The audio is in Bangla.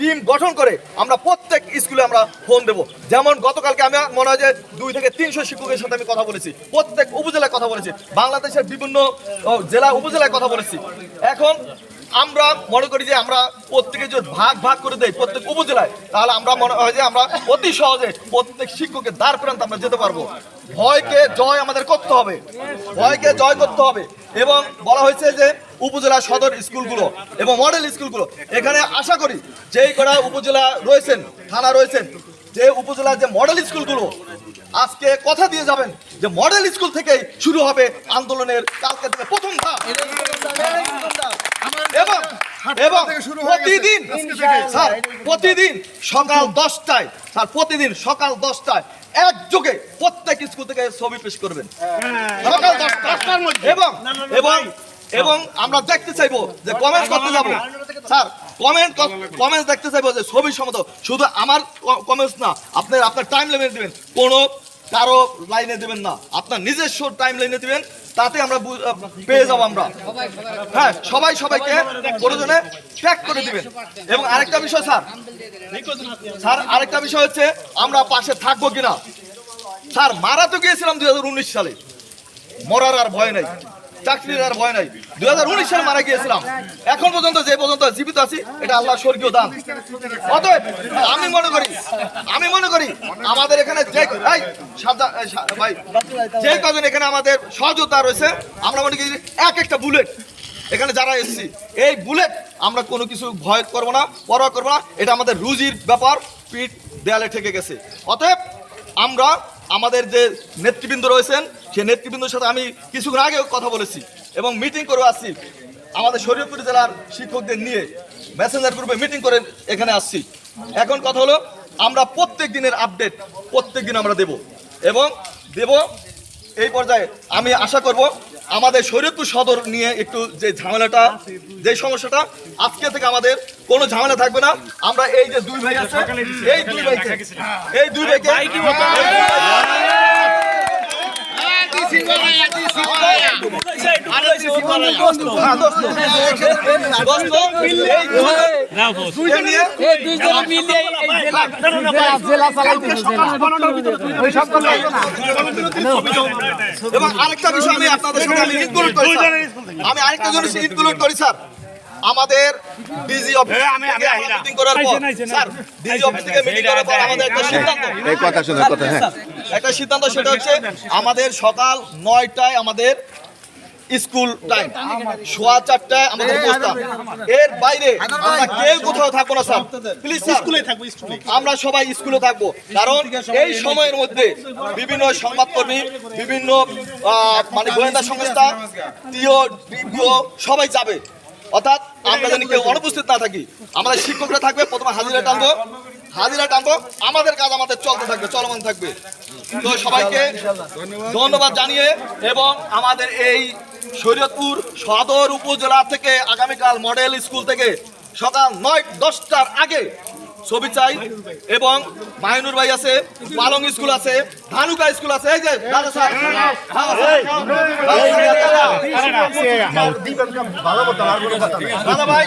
টিম গঠন করে আমরা প্রত্যেক স্কুলে আমরা ফোন দেব। যেমন গতকালকে আমি, মনে হয় যে দুই থেকে তিনশো শিক্ষকের সাথে আমি কথা বলেছি। প্রত্যেক উপজেলায় কথা বলেছি। বাংলাদেশের বিভিন্ন জেলা, উপজেলায় কথা বলেছি। এখন আমরা মনে করি যে আমরা প্রত্যেকে যদি ভাগ ভাগ করে দেই প্রত্যেক উপজেলায়, তাহলে আমরা মনে হয় যে আমরা অতি সহজে প্রত্যেক শিক্ষকের দ্বার প্রান্ত আমরা যেতে পারব। ভয়কে জয় আমাদের করতে হবে। ভয়কে জয় করতে হবে। এবং বলা হয়েছে যে উপজেলা সদর স্কুলগুলো এবং মডেল স্কুলগুলো। এখানে আশা করি যেই কটা উপজেলা রয়েছেন থানা রয়েছেন যে উপজেলার যে মডেল স্কুলগুলো আজকে কথা দিয়ে যাবেন যে মডেল স্কুল থেকেই শুরু হবে আন্দোলনের কালকে থেকে প্রথম ধাপ। এবং এবং প্রতিদিন স্যার প্রতিদিন সকাল দশটায় স্যার প্রতিদিন সকাল দশটায় একযোগে প্রত্যেক স্কুল থেকে ছবি পেশ করবেন। সকাল দশটার মধ্যে। এবং এবং এবং আমরা দেখতে চাইব যে কমেন্ট করতে যাব। স্যার কমেন্ট কমেন্ট দেখতে চাইব যে ছবি সমত শুধু আমার কমেন্টস না আপনি আপনার টাইম লিমিট দিবেন। কোনো কারও লাইনে দেবেন না। আপনার নিজস্ব টাইম লাইনে দেবেন, তাতে আমরা পেয়ে যাব আমরা। হ্যাঁ সবাই সবাইকে প্রয়োজনে ট্র্যাক করে দিবেন। এবং আরেকটা বিষয়, স্যার। স্যার, আরেকটা বিষয় হচ্ছে, আমরা পাশে থাকব কিনা? স্যার, মারা তো গিয়েছিলাম দুই হাজার উনিশ সালে। মরার আর ভয় নাই। চাকরির আর ভয় নাই। দুই সালে মারা গিয়েছিলাম। এখন পর্যন্ত যে পর্যন্ত জীবিত আছি, এটা আল্লাহ স্বর্গীয় দান। অতএব, আমি মনে করি, আমি মনে করি আমাদের এখানে যে ভাই, যে কজন এখানে আমাদের সহযোগিতা রয়েছে, আমরা মনে করি এক একটা বুলেট এখানে যারা এসেছি, এই বুলেট আমরা কোনো কিছু ভয় করব না, পরোয়া করব না, এটা আমাদের রুজির ব্যাপার, পিঠ দেয়ালে ঠেকে গেছে। অতএব, আমরা আমাদের যে নেতৃবৃন্দ রয়েছেন, সেই নেতৃবৃন্দর সাথে আমি কিছুক্ষণ আগেও কথা বলেছি এবং মিটিং করে আসছি। আমাদের শরীয়তপুর জেলার শিক্ষকদের নিয়ে মেসেঞ্জার গ্রুপে মিটিং করে এখানে আসছি। এখন কথা হলো, আমরা প্রত্যেক দিনের আপডেট প্রত্যেক দিন আমরা দেব এবং দেব এই পর্যায়ে আমি আশা করব আমাদের শরীয়তপুর সদর নিয়ে একটু যে ঝামেলাটা যে সমস্যাটা আজকে থেকে আমাদের কোনো ঝামেলা থাকবে না। আমরা এই যে দুই ভাই আছে এই দুই ভাইকে এই দুই ভাইকে এই দুই ভাইকে- এবং আরেকটা বিষয় আমি আপনাদের সাথে আমি ইনক্লুড করি আমি আরেকটা জিনিস ইনক্লুড করি স্যার। আমাদের ডিজি অফিস থেকে আমরা মিটিং করার পর স্যার ডিজি অফিস থেকে মিটিং করার পর আমাদের একটা সিদ্ধান্ত। এই কথা শোনো কথা হ্যাঁ। একটা সিদ্ধান্ত সেটা হচ্ছে আমাদের সকাল নয়টায় আমাদের স্কুল টাইম সোয়া চারটায় আমাদের প্রস্তাব এর বাইরে আমরা কেউ কোথাও থাকব না স্যার। প্লিজ স্কুলে থাকব আমরা সবাই স্কুলে থাকব। কারণ এই সময়ের মধ্যে বিভিন্ন সংবাদকর্মী বিভিন্ন আহ, মানে গোয়েন্দা সংস্থা টিও ডিপিও সবাই যাবে। অর্থাৎ আমরা যেন কেউ অনুপস্থিত না থাকি। আমাদের শিক্ষকরা থাকবে প্রথমে হাজিরা টানবো। হাজিরা টানবো আমাদের কাজ আমাদের চলতে থাকবে চলমান থাকবে তো সবাইকে ধন্যবাদ জানিয়ে এবং আমাদের এই শরীয়তপুর সদর উপজেলা থেকে আগামীকাল মডেল স্কুল থেকে সকাল নয় দশটার আগে ছবি চাই এবং মাহিনুর ভাই আছে পালং স্কুল আছে ধানুকা স্কুল আছে এই যে দাদা ভাই